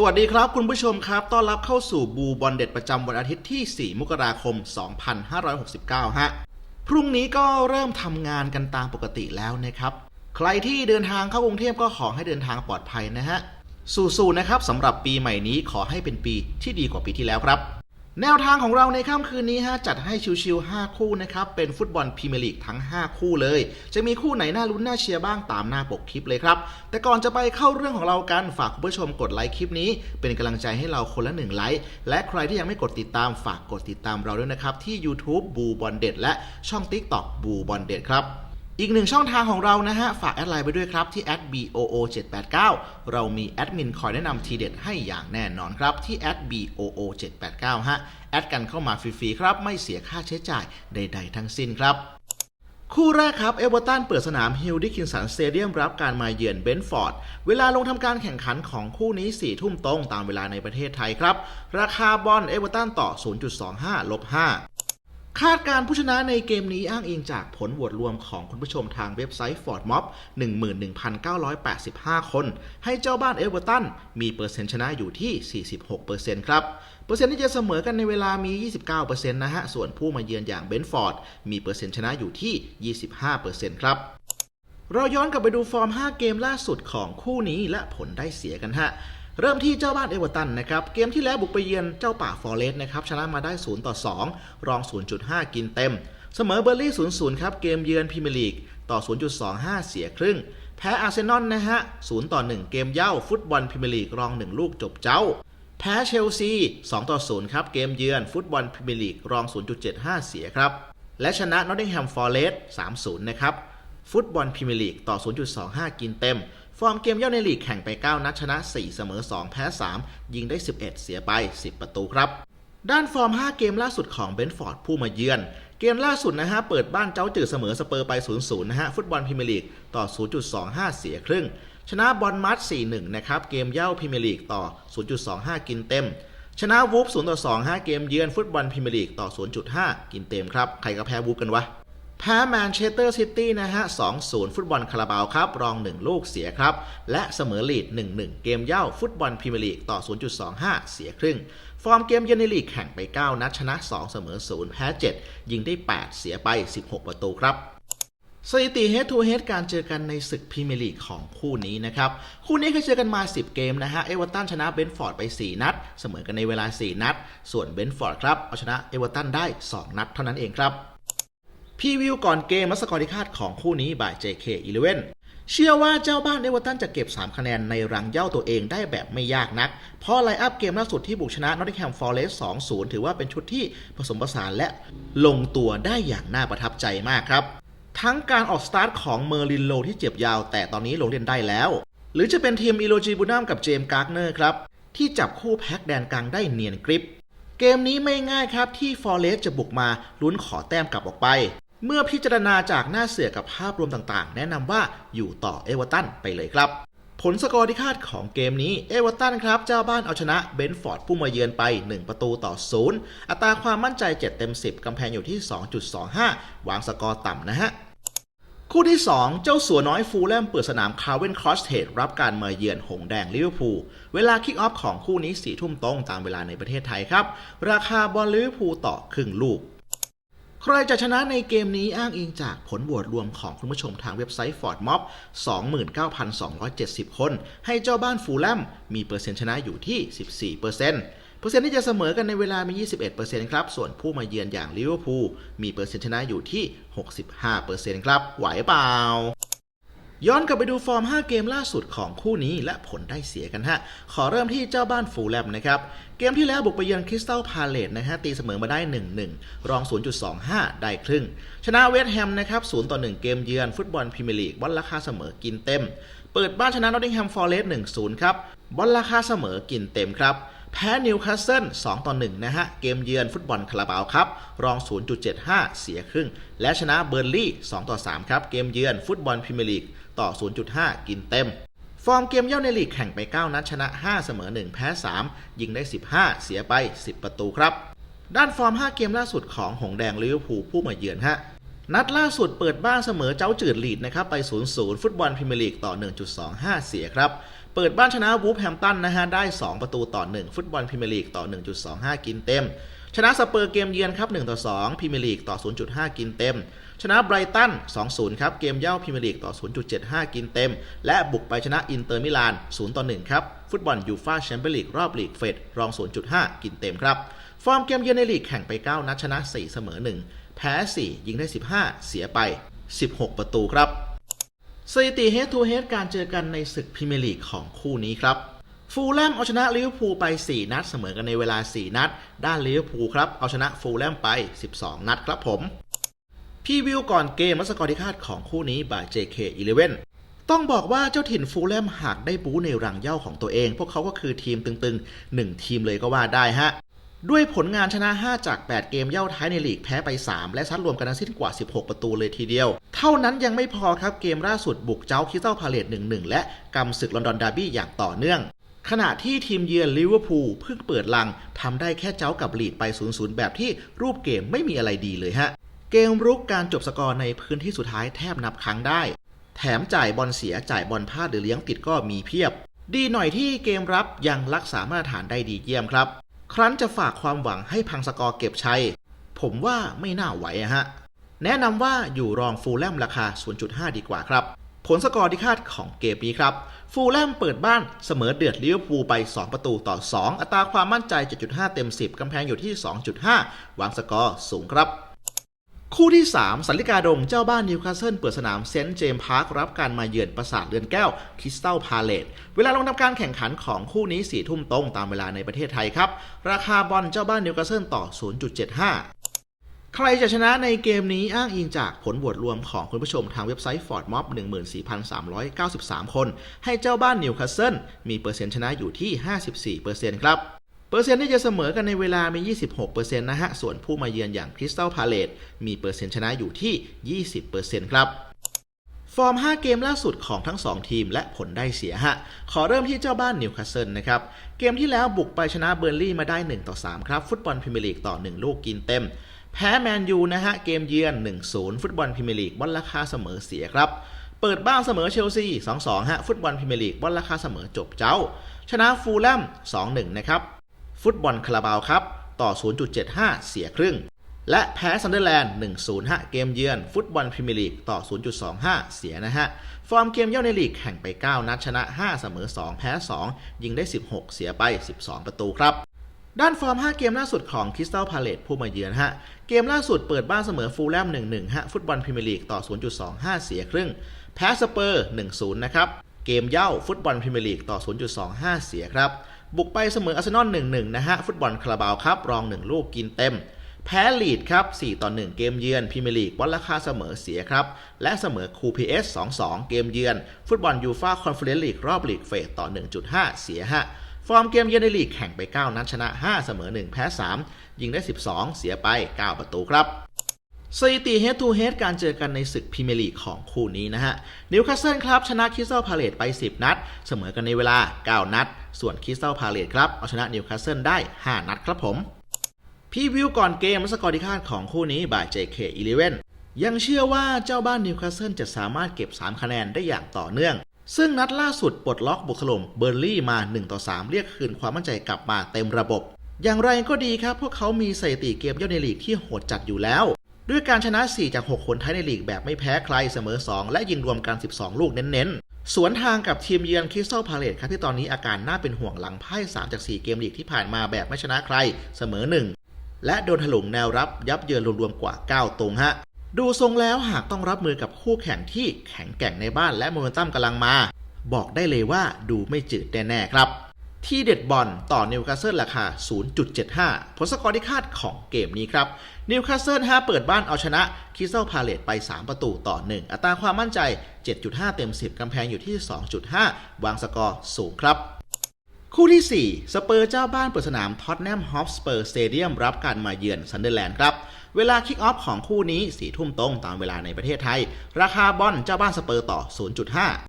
สวัสดีครับคุณผู้ชมครับ ต้อนรับเข้าสู่บูบอลเด็ดประจำวันอาทิตย์ที่ 4 มกราคม 2569 ฮะ พรุ่งนี้ก็เริ่มทำงานกันตามปกติแล้วนะครับ ใครที่เดินทางเข้ากรุงเทพก็ขอให้เดินทางปลอดภัยนะฮะ สู้ๆนะครับสำหรับปีใหม่นี้ขอให้เป็นปีที่ดีกว่าปีที่แล้วครับ แนวทางของเราในค่ำคืนนี้ฮะจัดให้ชิวๆ5 คู่นะครับ เป็นฟุตบอลพรีเมียร์ลีกทั้ง 5 คู่เลย จะมีคู่ไหนน่าลุ้นน่าเชียร์บ้างตามหน้าปกคลิปเลยครับ แต่ก่อนจะไปเข้าเรื่องของเรากัน ฝากคุณผู้ชมกดไลค์คลิปนี้ เป็นกำลังใจให้เราคนละหนึ่งไลค์และใครที่ยังไม่กดติดตามฝากกดติดตามเราด้วยนะครับที่ YouTube บูบอลเด็ดและช่อง TikTok บูบอลเด็ดครับ อีกหนึ่งช่องทางของเรานะฮะ ฝากแอดไลน์ไปด้วยครับ ที่ @boo 789 เรามีแอดมินคอยแนะนำทีเด็ดให้อย่างแน่นอนครับ ที่ @boo 789 ฮะ แอดกันเข้ามาฟรีๆครับ ไม่เสียค่าใช้จ่ายใด ๆ ทั้งสิ้นครับ คู่แรกครับ เอเวอร์ตันเปิดสนามฮิลดิคินสันสเตเดียมรับการมาเยือนเบนฟอร์ด เวลาลงทำการแข่งขันของคู่นี้ 4 ทุ่มตรงตามเวลาในประเทศไทยครับ ราคาบอลเอเวอร์ตันต่อ 0.25ลบ5 คาดการ์ผู้ชนะในเกมนี้อ้างอิงจากผลโหวตรวมของคุณผู้ชมทางเว็บไซต์ Ford Mob 11,985 คน ให้เจ้าบ้านเอเวอร์ตันมีเปอร์เซ็นต์ชนะอยู่ที่ 46%ครับ เปอร์เซ็นต์ที่จะเสมอกันในเวลามี 29%นะฮะ ส่วนผู้มาเยือนอย่างเบนฟอร์ดมีเปอร์เซ็นต์ชนะอยู่ที่ 25%ครับเราย้อนกลับไปดูฟอร์ม 5 เกมล่าสุดของคู่นี้และผลได้เสียกันฮะ เริ่มที่เจ้าบ้านเอเวอร์ตันนะครับ เกมที่แล้วบุกไปเยือนเจ้าป่าฟอเรสต์นะครับ ชนะมาได้ 0 ต่อ 2 รอง 0.5 กินเต็ม เสมอเบอร์ลี่ 0-0 ครับ เกมเยือนพรีเมียร์ลีก ต่อ 0.25 เสียครึ่ง แพ้อาร์เซนอลนะฮะ 0 ต่อ 1 เกมเย่าฟุตบอลพรีเมียร์ลีกรอง 1 ลูกจบเจ้า แพ้เชลซี 2 ต่อ 0 ครับ เกมเยือนฟุตบอลพรีเมียร์ลีกรอง 0.75 เสียครับ และชนะนอตติงแฮมฟอร์เรสต์3-0 นะครับ ฟุตบอลพรีเมียร์ลีกต่อ 0.25 กินเต็ม ฟอร์มเกมเย่าในลีกแข่งไป 9 นัดชนะ 4 เสมอ 2 แพ้ 3 ยิงได้ 11 เสียไป 10 ประตูครับ ด้านฟอร์ม 5 เกมล่าสุดของเบนฟอร์ดผู้มาเยือน เกมล่าสุดนะฮะ เปิดบ้านเจ้าจืดเสมอสเปอร์ไป 0-0 นะฮะ ฟุตบอลพรีเมียร์ลีกต่อ 0.25 เสียครึ่ง ชนะบอลมัด4-1 นะครับ เกมเย่าพรีเมียร์ลีกต่อ 0.25 กินเต็ม ชนะวูฟ0ต่อ2 5 เกมเยือนฟุตบอลพรีเมียร์ลีกต่อ 0.5 กินเต็มครับ ใครก็แพ้วูฟกันวะ แพ้แมนเชสเตอร์ซิตี้นะฮะ 2-0 ฟุตบอลคาราบาวครับ รอง 1 ลูกเสียครับ และเสมอลีด 1-1 เกมเย่าฟุตบอลพรีเมียร์ลีกต่อ 0.25 เสียครึ่ง ฟอร์มเกมเยือนในลีกแข่งไป 9 นัดชนะ 2 เสมอ 0 แพ้ 7 ยิงได้ 8 เสียไป 16 ประตูครับสถิติ head to head การเจอกันในศึกพรีเมียร์ลีกของคู่นี้นะครับ คู่นี้เคยเจอกันมา 10 เกมนะฮะ เอเวอร์ตันชนะเบนฟอร์ดไป 4 นัด เสมอกันในเวลา 4 นัด ส่วนเบนฟอร์ดครับ เอาชนะเอเวอร์ตันได้ 2 นัดเท่านั้นเองครับ พรีวิวก่อนเกมและสกอร์ที่คาดของคู่นี้บ่าย JK11 เชื่อว่าเจ้าบ้านเอเวอร์ตันจะเก็บ 3 คะแนนในรังเย่าตัวเองได้แบบไม่ยากนัก เพราะไลอัพเกมล่าสุดที่บุกชนะนอตติแฮมฟอร์เรสต์2-0 ถือว่าเป็นชุดที่ผสมผสานและลงตัวได้อย่างน่าประทับใจมากครับ ทั้งการออกสตาร์ทของเมอร์ลินโลที่เจ็บยาว แต่ตอนนี้ลงเล่นได้แล้ว หรือจะเป็นทีมอีโลจีบูนัมกับเจมส์การ์เนอร์ครับที่จับคู่แพ็กแดนกลางได้เนียนกริป เกมนี้ไม่ง่ายครับที่ฟอร์เรสจะบุกมาลุ้นขอแต้มกลับออกไป เมื่อพิจารณาจากหน้าเสือกับภาพรวมต่างๆ แนะนำว่าอยู่ต่อเอเวอร์ตันไปเลยครับ ผลสกอร์ที่คาดของเกมนี้เอเวอร์ตันครับ เจ้าบ้านเอาชนะเบนฟอร์ดผู้มาเยือนไป 1 ประตูต่อ 0 อัตราความมั่นใจ 7 เต็ม 10 กำแพงอยู่ที่ 2.25 วางสกอร์ต่ำนะฮะคู่ที่ 2 เจ้าสัวน้อยฟูลแลมเปิดสนามคาร์เวนครอสเทดรับการมาเยือนหงแดงลิเวอร์พูล เวลาคิกออฟของคู่นี้สี่ทุ่มตรงตามเวลาในประเทศไทยครับ ราคาบอลลิเวอร์พูลต่อครึ่งลูก ใครจะชนะในเกมนี้อ้างอิงจากผลบวตรวมของคุณผู้ชมทางเว็บไซต์ Ford Mob 29,270 คน ให้เจ้าบ้านฟูลแลมมีเปอร์เซ็นต์ชนะอยู่ที่ 14%เปอร์เซ็นต์เปอร์เซ็นต์ที่จะเสมอกันในเวลามี 21%ครับ ส่วนผู้มาเยือนอย่างลิเวอร์พูลมีเปอร์เซ็นต์ชนะอยู่ที่ 65%ครับ ไหวเปล่า ย้อนกลับไปดูฟอร์ม 5 เกมล่าสุดของคู่นี้และผลได้เสียกันฮะ ขอเริ่มที่เจ้าบ้านฟูลแลมนะครับ เกมที่แล้วบุกไปเยือนคริสตัลพาเลตนะฮะตีเสมอมาได้ 1-1 รอง 0.25 ได้ครึ่ง ชนะเวสต์แฮมนะครับ0ต่อ1เกมเยือนฟุตบอลพรีเมียร์ลีกบอลราคาเสมอกินเต็ม เปิดบ้านชนะนอตติงแฮมฟอร์เรสต์1-0 ครับบอลราคาเสมอกินเต็มครับแพ้นิวคาสเซิล2ต่อ1นะฮะ เกมเยือนฟุตบอลคาราบาวครับ รอง 0.75 เสียครึ่ง และชนะเบอร์ลี่2ต่อ3ครับ เกมเยือนฟุตบอลพรีเมียร์ลีก ต่อ 0.5 กินเต็ม ฟอร์มเกมเย่าในลีกแข่งไป 9 นัดชนะ 5 เสมอ 1 แพ้ 3 ยิงได้ 15 เสียไป 10 ประตูครับ ด้านฟอร์ม 5 เกมล่าสุดของหงแดงลิเวอร์พูลผู้มาเยือนฮะนัดล่าสุดเปิดบ้านเสมอเจ้าจืดลีดนะครับไป 0-0 ฟุตบอลพรีเมียร์ลีกต่อ 1.25 เสียครับเปิดบ้านชนะวูฟแฮมตันนะฮะได้ 2 ประตูต่อ 1 ฟุตบอลพรีเมียร์ลีกต่อ 1.25 กินเต็ม ชนะสเปอร์เกมเยือนครับ 1 ต่อ 2พรีเมียร์ลีกต่อ 0.5 กินเต็ม ชนะไบรตัน 2-0 ครับ เกมเย่าพรีเมียร์ลีกต่อ 0.75 กินเต็ม และบุกไปชนะอินเตอร์มิลาน 0-1 ครับ ฟุตบอลยูฟาแชมเปี้ยนลีกรอบลีกเฟดรอง 0.5 กินเต็มครับ ฟอร์มเกมเยือนในลีกแข่งไป 9 นัดชนะ 4 เสมอ 1 แพ้ 4 ยิงได้ 15 เสียไป 16 ประตูครับสถิติ head to head การเจอกันในศึกพรีเมียร์ลีกของคู่นี้ครับฟูลแลมเอาชนะลิเวอร์พูลไป 4 นัดเสมอกันในเวลา 4 นัด ด้านลิเวอร์พูลครับ เอาชนะฟูลแลมไป 12 นัดครับผม พี่วิวก่อนเกมและสกอร์ที่คาดของคู่นี้บ่าย JK11 ต้องบอกว่าเจ้าถิ่นฟูลแลมหากได้บู๊ในรังเย้าของตัวเอง พวกเขาก็คือทีมตึงๆ1ทีมเลยก็ว่าได้ฮะ ด้วยผลงานชนะ 5 จาก 8 เกมเย่าท้ายในลีกแพ้ไป 3 และซัดรวมกันทั้งสิ้นกว่า 16 ประตูเลยทีเดียว เท่านั้นยังไม่พอครับเกมล่าสุดบุกเจ้าคิสตัลพาเลต1-1 และกำศึกลอนดอนดาร์บี้อย่างต่อเนื่องขณะที่ทีมเยือนลิเวอร์พูลเพิ่งเปิดลังทำได้แค่เจ้ากับลีดไป 0-0 แบบที่รูปเกมไม่มีอะไรดีเลยฮะ เกมรุกการจบสกอร์ในพื้นที่สุดท้ายแทบนับครั้งได้ แถมจ่ายบอลเสียจ่ายบอลพลาดหรือเลี้ยงติดก็มีเพียบ ดีหน่อยที่เกมรับยังรักษามาตรฐานได้ดีเยี่ยมครับ ครั้นจะฝากความหวังให้พังสกอร์เก็บชัย ผมว่าไม่น่าไหวอะฮะ แนะนำว่าอยู่รองฟูลแลมราคา 0.5 ดีกว่าครับ ผลสกอร์ที่คาดของเกมนี้ครับ ฟูลแลมเปิดบ้านเสมอเดือดลิเวอร์พูลไป 2 ประตูต่อ 2 อัตราความมั่นใจ 7.5 เต็ม 10กำแพงอยู่ที่ 2.5 วางสกอร์สูงครับ คู่ที่ 3สันลิกาดงเจ้าบ้านนิวคาสเซิลเปิดสนามเซนต์เจมส์พาร์ครับการมาเยือนปราสาทเรือนแก้วคริสตัลพาเลตเวลาลงทำการแข่งขันของคู่นี้สี่ทุ่มตรงตามเวลาในประเทศไทยครับ ราคาบอลเจ้าบ้านนิวคาสเซิลต่อ 0.75ใครจะชนะในเกมนี้อ้างอิงจากผลโหวตรวมของคุณผู้ชมทางเว็บไซต์ Ford Mob 14,393 คน ให้เจ้าบ้านนิวคาสเซิลมีเปอร์เซ็นต์ชนะอยู่ที่ 54%ครับ เปอร์เซ็นต์ที่จะเสมอกันในเวลามี 26%นะฮะ ส่วนผู้มาเยือนอย่างคริสตัลพาเลตมีเปอร์เซ็นต์ชนะอยู่ที่ 20%ครับ ฟอร์ม 5 เกมล่าสุดของทั้ง 2 ทีมและผลได้เสียฮะ ขอเริ่มที่เจ้าบ้านนิวคาสเซิลนะครับ เกมที่แล้วบุกไปชนะเบอร์ลี่มาได้ 1 ต่อ 3 ครับ ฟุตบอลพรีเมียร์ลีกต่อ 1 ลูกกินเต็ม แพ้แมนยูนะฮะ เกมเยือน 1-0 ฟุตบอลพรีเมียร์ลีกบอลราคาเสมอเสียครับเปิดบ้านเสมอเชลซี 2-2 ฮะ ฟุตบอลพรีเมียร์ลีกบอลราคาเสมอจบเจ้า ชนะฟูลแลม 2-1 นะครับ ฟุตบอลคาราบาวครับ ต่อ 0.75 เสียครึ่ง และแพ้ซันเดอร์แลนด์ 1-0 ฮะ เกมเยือน ฟุตบอลพรีเมียร์ลีกต่อ 0.25 เสียนะฮะ ฟอร์มเกมเย่าในลีกแข่งไป 9 นัดชนะ 5 เสมอ 2 แพ้ 2 ยิงได้ 16 เสียไป 12 ประตูครับด้านฟอร์ม 5 เกมล่าสุดของคริสตัลพาเลตผู้มาเยือนฮะ เกมล่าสุดเปิดบ้านเสมอฟูลแลม 1-1 ฮะ ฟุตบอลพรีเมียร์ลีกต่อ 0.25 เสียครึ่ง แพ้สเปอร์ 1-0 นะครับ เกมเย่าฟุตบอลพรีเมียร์ลีกต่อ 0.25 เสียครับ บุกไปเสมออาร์เซนอล1-1 นะฮะ ฟุตบอลคาราบาวครับ รอง 1 ลูกกินเต็ม แพ้ลีดครับ 4 ต่อ 1 เกมเยือนพรีเมียร์ลีกวัดราคาเสมอเสียครับ และเสมอคูพีเอส2-2 เกมเยือน ฟุตบอลยูฟาคอนเฟอเรนซ์ลีกรอบลีกเฟสต่อ 1.5 เสียฮะฟอร์มเกมเยือนในลีกแข่งไป 9 นัดชนะ 5 เสมอ 1 แพ้ 3 ยิงได้ 12 เสียไป 9 ประตูครับ สถิติ head to head การเจอกันในศึกพรีเมียร์ลีกของคู่นี้นะฮะ นิวคาสเซิลครับ ชนะคริสตัลพาเลตไป 10 นัด เสมอกันในเวลา 9 นัด ส่วนคริสตัลพาเลตครับ เอาชนะนิวคาสเซิลได้ 5 นัดครับผม พี่วิวก่อนเกมสกอร์ที่คาดของคู่นี้บาย JK11 ยังเชื่อว่าเจ้าบ้านนิวคาสเซิลจะสามารถเก็บ 3 คะแนนได้อย่างต่อเนื่อง ซึ่งนัดล่าสุดปลดล็อกบุกถล่มเบอร์ลี่มา 1 ต่อ 3 เรียกคืนความมั่นใจกลับมาเต็มระบบอย่างไรก็ดีครับ พวกเขามีสถิติเกมเย่าในลีกที่โหดจัดอยู่แล้ว ด้วยการชนะ 4 จาก 6 คนท้ายในลีกแบบไม่แพ้ใครเสมอ 2 และยิงรวมกัน 12 ลูกเน้นๆ สวนทางกับทีมเยือนคริสตัลพาเลตครับที่ตอนนี้อาการน่าเป็นห่วงหลังพ่าย 3 จาก 4 เกมลีกที่ผ่านมาแบบไม่ชนะใครเสมอ 1 และโดนถลุงแนวรับยับเยินรวมๆกว่า 9ตรงฮะดูทรงแล้วหากต้องรับมือกับคู่แข่งที่แข็งแกร่งในบ้านและโมเมนตัมกำลังมา บอกได้เลยว่าดูไม่จืดแน่ๆครับ ที่เด็ดบอลต่อนิวคาสเซิลราคา 0.75 ผลสกอร์ที่คาดของเกมนี้ครับ นิวคาสเซิล5เปิดบ้านเอาชนะคิสตัลพาเลตไป 3 ประตูต่อ 1 อัตราความมั่นใจ 7.5 เต็ม 10 กำแพงอยู่ที่ 2.5 วางสกอร์สูงครับ คู่ที่ 4 สเปอร์เจ้าบ้านเปิดสนามท็อตแนมฮอปสเปอร์สเตเดียมรับการมาเยือนซันเดอร์แลนด์ครับเวลาคิกออฟของคู่นี้4ทุ่มตรงตามเวลาในประเทศไทย ราคาบอลเจ้าบ้านสเปอร์ต่อ 0.5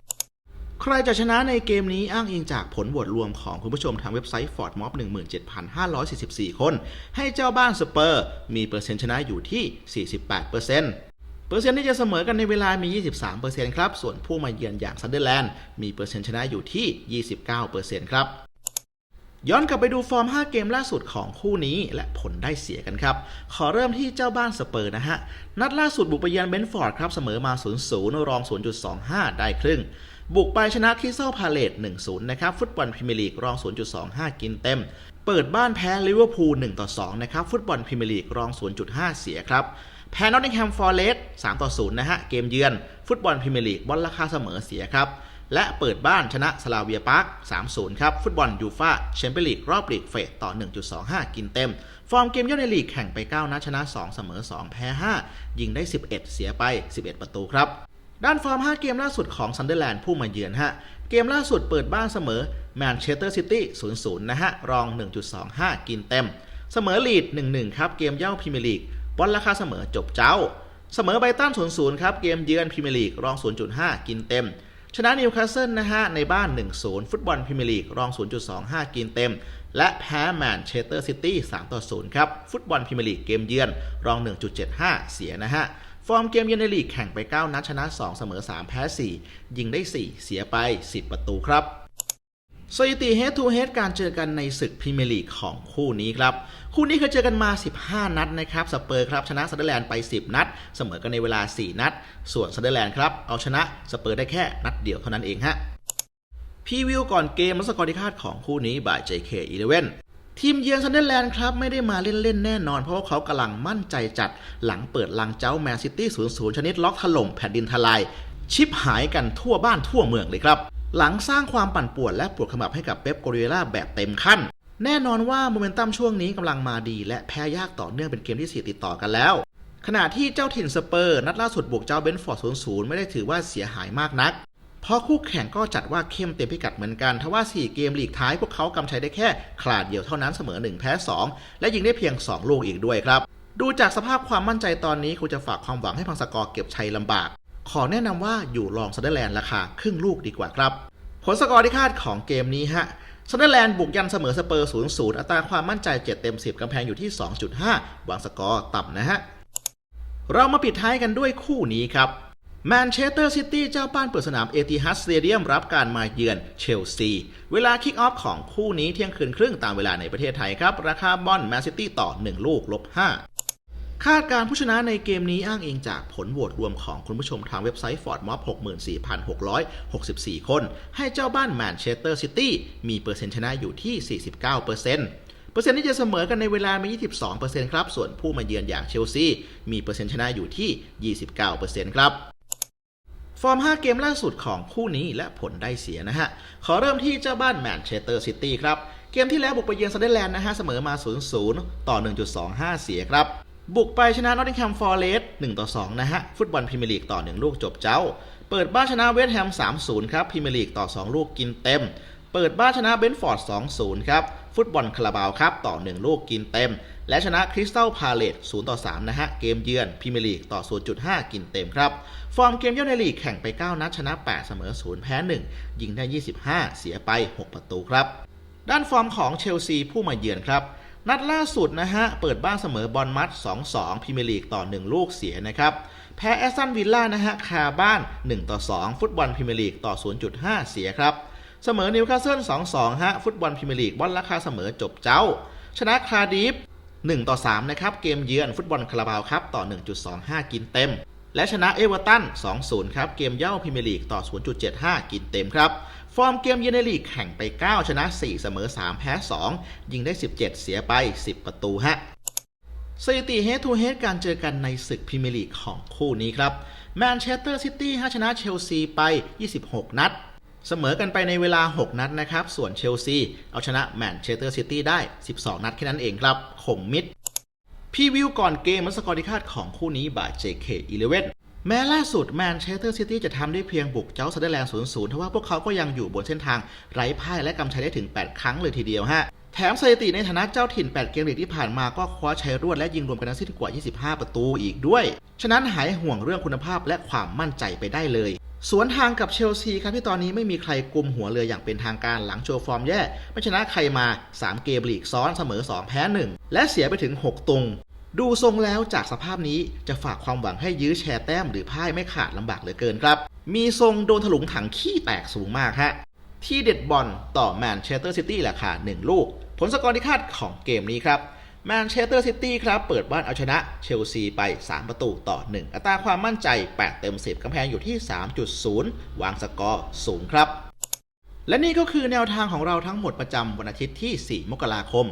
ใครจะชนะในเกมนี้อ้างอิงจากผลโหวตรวมของคุณผู้ชมทางเว็บไซต์ Ford Mob 17,544 คน ให้เจ้าบ้านสเปอร์ มีเปอร์เซ็นต์ชนะอยู่ที่ 48%เปอร์เซ็นต์ที่จะเสมอกันในเวลามี 23%ครับ ส่วนผู้มาเยือนอย่างซันเดอร์แลนด์มีเปอร์เซ็นต์ชนะอยู่ที่ 29%ครับย้อนกลับไปดูฟอร์ม 5 เกมล่าสุดของคู่นี้และผลได้เสียกันครับ ขอเริ่มที่เจ้าบ้านสเปอร์นะฮะ นัดล่าสุดบุกไปเยือนเบนฟอร์ดครับ เสมอมา 0-0 รอง 0.25 ได้ครึ่ง บุกไปชนะคริสตัลพาเลต1-0 นะครับ ฟุตบอลพรีเมียร์ลีกรอง 0.25 กินเต็ม เปิดบ้านแพ้ลิเวอร์พูล1-2 นะครับ ฟุตบอลพรีเมียร์ลีกรอง 0.5 เสียครับ แพ้นอตติงแฮมฟอร์เรสต์3-0 นะฮะ เกมเยือน ฟุตบอลพรีเมียร์ลีกบอลราคาเสมอเสียครับ และเปิดบ้านชนะสลาเวียปาร์ค3-0 ครับ ฟุตบอลยูฟาแชมเปี้ยนลีกรอบลีกเฟสต่อ 1.25 กินเต็ม ฟอร์มเกมยอดในลีกแข่งไป 9นัดชนะ 2 เสมอ 2 แพ้ 5 ยิงได้ 11 เสียไป 11 ประตูครับ ด้านฟอร์ม 5 เกมล่าสุดของซันเดอร์แลนด์ผู้มาเยือนฮะ เกมล่าสุดเปิดบ้านเสมอแมนเชสเตอร์ซิตี้ 0-0 นะฮะ รอง 1.25 กินเต็ม เสมอลีด 1-1 ครับ เกมเย่าพรีเมียร์ลีกบอลราคาเสมอจบเจ้า เสมอไบตัน 0-0 ครับ เกมเยือนพรีเมียร์ลีกรอง 0.5 กินเต็ม ชนะนิวคาสเซิลนะฮะ ในบ้าน 1-0 ฟุตบอลพรีเมียร์ลีกรอง 0.25 กินเต็ม และแพ้แมนเชสเตอร์ซิตี้ 3-0 ครับ ฟุตบอลพรีเมียร์ลีกเกมเยือนรอง 1.75 เสียนะฮะ ฟอร์มเกมเยือนในลีกแข่งไป 9 นัดชนะ 2 เสมอ 3 แพ้ 4 ยิงได้ 4 เสียไป 10 ประตูครับสถิติ head to head การเจอกันในศึกพรีเมียร์ลีกของคู่นี้ครับ คู่นี้เคยเจอกันมา 15 นัดนะครับสเปอร์ครับชนะซันเดอร์แลนด์ไป 10 นัด เสมอกันในเวลา 4 นัด ส่วนซันเดอร์แลนด์ครับเอาชนะสเปอร์ได้แค่นัดเดียวเท่านั้นเองฮะพรีวิวก่อนเกมและสกอร์ที่คาดของคู่นี้บ่าย JK11 ทีมเยือนซันเดอร์แลนด์ครับไม่ได้มาเล่นๆแน่นอน เพราะว่าเขากำลังมั่นใจจัดหลังเปิดลังเจ้าแมนซิตี้0-0 ชนิดล็อกถล่มแผ่นดินทลาย ชิปหายกันทั่วบ้านทั่วเมืองเลยครับ หลังสร้างความปั่นป่วนและปวดขมับให้กับเป๊ปโกเรล่าแบบเต็มขั้น แน่นอนว่าโมเมนตัมช่วงนี้กำลังมาดี และแพ้ยากต่อเนื่องเป็นเกมที่ 4 ติดต่อกันแล้ว ขณะที่เจ้าถิ่นสเปอร์ นัดล่าสุดบุกเจ้าเบนฟอร์ด0-0 ไม่ได้ถือว่าเสียหายมากนัก เพราะคู่แข่งก็จัดว่าเข้มเต็มพิกัดเหมือนกันทว่า 4 เกมลีกท้ายพวกเขากำชัยได้แค่คลาดเดียวเท่านั้นเสมอ 1 แพ้ 2 และยิงได้เพียง 2 ลูกอีกด้วยครับ ดูจากสภาพความมั่นใจตอนนี้คุณจะฝากความหวังให้พังสกอร์เก็บชัยลำบาก ขอแนะนำว่าอยู่รองซันเดอร์แลนด์ราคาครึ่งลูกดีกว่าครับ ผลสกอร์ที่คาดของเกมนี้ฮะซันเดอร์แลนด์บุกยันเสมอสเปอร์ 0-0 อัตราความมั่นใจ 7 เต็ม 10กำแพงอยู่ที่ 2.5วางสกอร์ต่ำนะฮะ เรามาปิดท้ายกันด้วยคู่นี้ครับ แมนเชสเตอร์ซิตี้เจ้าบ้านเปิดสนามเอติฮัดสเตเดียมรับการมาเยือนเชลซี เวลาคิกออฟของคู่นี้เที่ยงคืนครึ่งตามเวลาในประเทศไทยครับ ราคาบอลแมนซิตี้ต่อ 1 ลูกลบ 5 คาดการผู้ชนะในเกมนี้อ้างอิงจากผลโหวตรวมของคุณผู้ชมทางเว็บไซต์ Ford Mob 64,664 คน ให้เจ้าบ้านแมนเชสเตอร์ซิตี้มีเปอร์เซ็นต์ชนะอยู่ที่ 49%เปอร์เซ็นต์เปอร์เซ็นต์ที่จะเสมอกันในเวลามี 22%ครับ ส่วนผู้มาเยือนอย่างเชลซีมีเปอร์เซ็นต์ชนะอยู่ที่ 29%ครับ ฟอร์ม 5 เกมล่าสุดของคู่นี้และผลได้เสียนะฮะ ขอเริ่มที่เจ้าบ้านแมนเชสเตอร์ซิตี้ครับ เกมที่แล้วบุกไปเยือนซันเดอร์แลนด์นะฮะ เสมอมา 0-0 ต่อ 1.25 เสียครับ บุกไปชนะนอตติงแฮมฟอร์เรสต์1-2นะฮะ ฟุตบอลพรีเมียร์ลีกต่อ 1 ลูกจบเจ้า เปิดบ้านชนะเวสต์แฮม 3-0 ครับ พรีเมียร์ลีกต่อ 2 ลูกกินเต็ม เปิดบ้านชนะเบนฟอร์ด 2-0 ครับ ฟุตบอลคาราบาวครับต่อ 1 ลูกกินเต็ม และชนะคริสตัลพาเลต0-3นะฮะเกมเยือนพรีเมียร์ลีกต่อ 0.5 กินเต็มครับ ฟอร์มเกมเย่อดในลีกแข่งไป 9 นัดชนะ 8 เสมอ 0 แพ้ 1 ยิงได้ 25 เสียไป 6 ประตูครับ ด้านฟอร์มของเชลซีผู้มาเยือนครับนัดล่าสุดนะฮะ เปิดบ้านเสมอบอลมัด 2-2พรีเมียร์ลีกต่อ 1 ลูกเสียนะครับ แพ้แอสตันวิลล่านะฮะ คาบ้าน 1-2 ฟุตบอลพรีเมียร์ลีกต่อ 0.5 เสียครับ เสมอนิวคาสเซิล2-2 ฮะ ฟุตบอลพรีเมียร์ลีกบอลราคาเสมอจบเจ้า ชนะคาร์ดิฟ1ต่อ3นะครับ เกมเยือนฟุตบอลคาราบาวครับต่อ 1.25 กินเต็ม และชนะเอเวอร์ตัน 2-0 ครับ เกมเย่าพรีเมียร์ลีกต่อ 0.75 กินเต็มครับ ฟอร์มเกมเยือนในลีกแข่งไป 9 ชนะ 4 เสมอ 3 แพ้ 2 ยิงได้ 17 เสียไป 10 ประตูฮะสถิติ head to head การเจอกันในศึกพรีเมียร์ลีกของคู่นี้ครับแมนเชสเตอร์ซิตี้ชนะเชลซีไป 26 นัด เสมอกันไปในเวลา 6 นัดนะครับ ส่วนเชลซี เอาชนะแมนเชสเตอร์ซิตี้ได้ 12 นัดแค่นั้นเองครับขมมิดพรีวิวก่อนเกมและสกอร์ที่คาดของคู่นี้บ่าย JK11 แม้ล่าสุดแมนเชสเตอร์ซิตี้จะทำได้เพียงบุกเจ้าซันเดอร์แลนด์0-0ทว่าพวกเขาก็ยังอยู่บนเส้นทางไร้พ่ายและกำชัยได้ถึง 8 ครั้งเลยทีเดียวฮะแถมสถิติในฐานะเจ้าถิ่น 8 เกมลีกที่ผ่านมาก็คว้าชัยรวดและยิงรวมกันทั้งสิ้นกว่า 25 ประตูอีกด้วย ฉะนั้นหายห่วงเรื่องคุณภาพและความมั่นใจไปได้เลย สวนทางกับเชลซีครับที่ตอนนี้ไม่มีใครกุมหัวเรืออย่างเป็นทางการหลังโชว์ฟอร์มแย่ไม่ชนะใครมา 3 เกมลีกซ้อนเสมอ 2 แพ้ 1 และเสียไปถึง 6 ตุง ดูทรงแล้วจากสภาพนี้จะฝากความหวังให้ยื้อแชร์แต้มหรือพ่ายไม่ขาดลำบากเหลือเกินครับ มีทรงโดนถลุงถังขี้แตกสูงมากฮะที่เด็ดบอลต่อแมนเชสเตอร์ซิตี้ราคา1ลูก ผลสกอร์ที่คาดของเกมนี้ครับ แมนเชสเตอร์ซิตี้ครับเปิดบ้านเอาชนะเชลซีไป 3 ประตูต่อ 1 อัตราความมั่นใจ 8 เต็ม 10กำแพงอยู่ที่ 3.0 วางสกอร์สูงครับ และนี่ก็คือแนวทางของเราทั้งหมดประจำวันอาทิตย์ที่ 4 มกราคม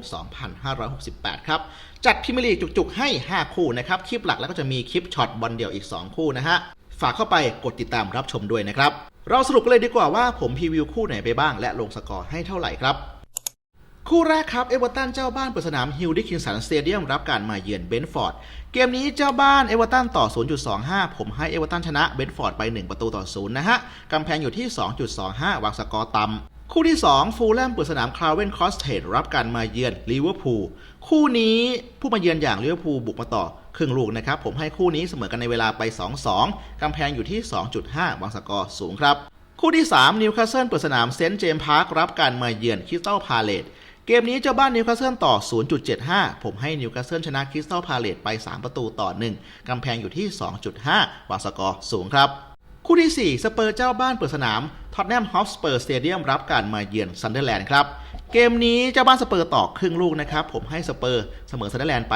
2568 ครับ จัดพรีเมียร์ลีกจุกๆ ให้ 5 คู่นะครับ คลิปหลักแล้วก็จะมีคลิปช็อตบอลเดี่ยวอีก 2 คู่นะฮะ ฝากเข้าไปกดติดตามรับชมด้วยนะครับ เราสรุปกันเลยดีกว่าว่าผมพรีวิวคู่ไหนไปบ้าง และลงสกอร์ให้เท่าไหร่ครับ คู่แรกครับ เอเวอร์ตันเจ้าบ้านเปิดสนามฮิลดิคินสันสเตเดียมรับการมาเยือนเบนฟอร์ด เกมนี้เจ้าบ้านเอเวอร์ตันต่อ 0.25 ผมให้เอเวอร์ตันชนะเบนฟอร์ดไป 1 ประตูต่อ 0 นะฮะ กำแพงอยู่ที่ 2.25 วางสกอร์ต่ำคู่ที่ 2 ฟูลแลมเปิดสนามคลาเวนคอสเทดรับการมาเยือนลิเวอร์พูล คู่นี้ผู้มาเยือนอย่างลิเวอร์พูลบุกมาต่อครึ่งลูกนะครับ ผมให้คู่นี้เสมอกันในเวลาไป 2-2 กำแพงอยู่ที่ 2.5 วางสกอร์สูงครับ คู่ที่ 3 นิวคาสเซิลเปิดสนามเซนต์เจมส์พาร์ครับการมาเยือนคริสตัลพาเลต เกมนี้เจ้าบ้านนิวคาสเซิลต่อ 0.75 ผมให้นิวคาสเซิลชนะคริสตัลพาเลตไป 3 ประตูต่อ 1 กำแพงอยู่ที่ 2.5 วางสกอร์สูงครับ คู่ที่ 4 สเปอร์เจ้าบ้านเปิดสนามท็อตแนมฮอสเปอร์สเตเดียมรับการมาเยือนซันเดอร์แลนด์ครับ เกมนี้เจ้าบ้านสเปอร์ต่อครึ่งลูกนะครับ ผมให้สเปอร์เสมอซันเดอร์แลนด์ไป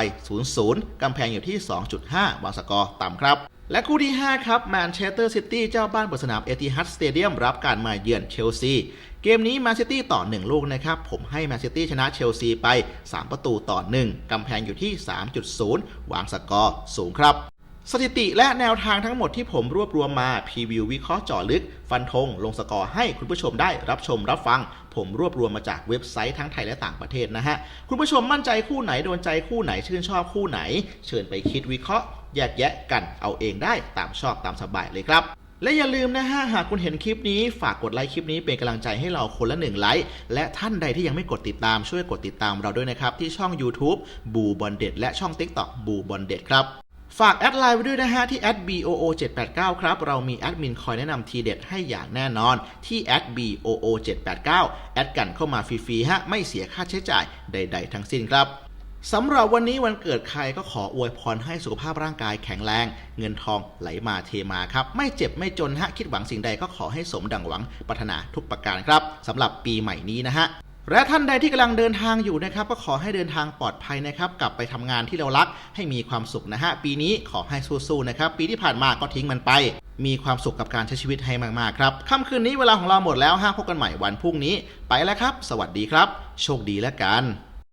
0-0 กำแพงอยู่ที่ 2.5 วางสกอร์ต่ำครับและคู่ที่ 5 ครับแมนเชสเตอร์ซิตี้เจ้าบ้านเปิดสนามเอติฮัดสเตเดียมรับการมาเยือนเชลซี เกมนี้แมนซิตี้ต่อ 1 ลูกนะครับ ผมให้แมนซิตี้ชนะเชลซีไป 3 ประตูต่อ 1 กำแพงอยู่ที่ 3.0 วางสกอร์สูงครับ สถิติและแนวทางทั้งหมดที่ผมรวบรวมมาพรีวิววิเคราะห์เจาะลึก ฟันธงลงสกอร์ให้คุณผู้ชมได้รับชมรับฟัง ผมรวบรวมมาจากเว็บไซต์ทั้งไทยและต่างประเทศนะฮะ คุณผู้ชมมั่นใจคู่ไหนโดนใจคู่ไหนชื่นชอบคู่ไหน เชิญไปคิดวิเคราะห์แยกแยะกันเอาเองได้ตามชอบตามสบายเลยครับ และอย่าลืมนะฮะ หากคุณเห็นคลิปนี้ ฝากกดไลค์คลิปนี้เป็นกำลังใจให้เราคนละหนึ่งไลค์ และท่านใดที่ยังไม่กดติดตามช่วยกดติดตามเราด้วยนะครับ ที่ช่อง YouTube บูบอลเด็ดและช่อง TikTok บูบอลเด็ดครับฝากแอดไลน์ไว้ด้วยนะฮะ ที่แอด @boo 789ครับ เรามีแอดมินคอยแนะนำทีเด็ดให้อย่างแน่นอนที่ @boo 789แอดกันเข้ามาฟรีๆฮะ ไม่เสียค่าใช้จ่ายใด ๆ ทั้งสิ้นครับ สำหรับวันนี้วันเกิดใครก็ขออวยพรให้สุขภาพร่างกายแข็งแรง เงินทองไหลมาเทมาครับ ไม่เจ็บไม่จนฮะคิดหวังสิ่งใดก็ขอให้สมดังหวังปรารถนาทุกประการครับสำหรับปีใหม่นี้นะฮะและท่านใดที่กำลังเดินทางอยู่นะครับ ก็ขอให้เดินทางปลอดภัยนะครับ กลับไปทำงานที่เรารักให้มีความสุขนะฮะ ปีนี้ขอให้สู้ๆนะครับ ปีที่ผ่านมาก็ทิ้งมันไป มีความสุขกับการใช้ชีวิตให้มากๆครับค่ำคืนนี้เวลาของเราหมดแล้วฮะพบกันใหม่วันพรุ่งนี้ ไปแล้วครับ สวัสดีครับ โชคดีแล้วกัน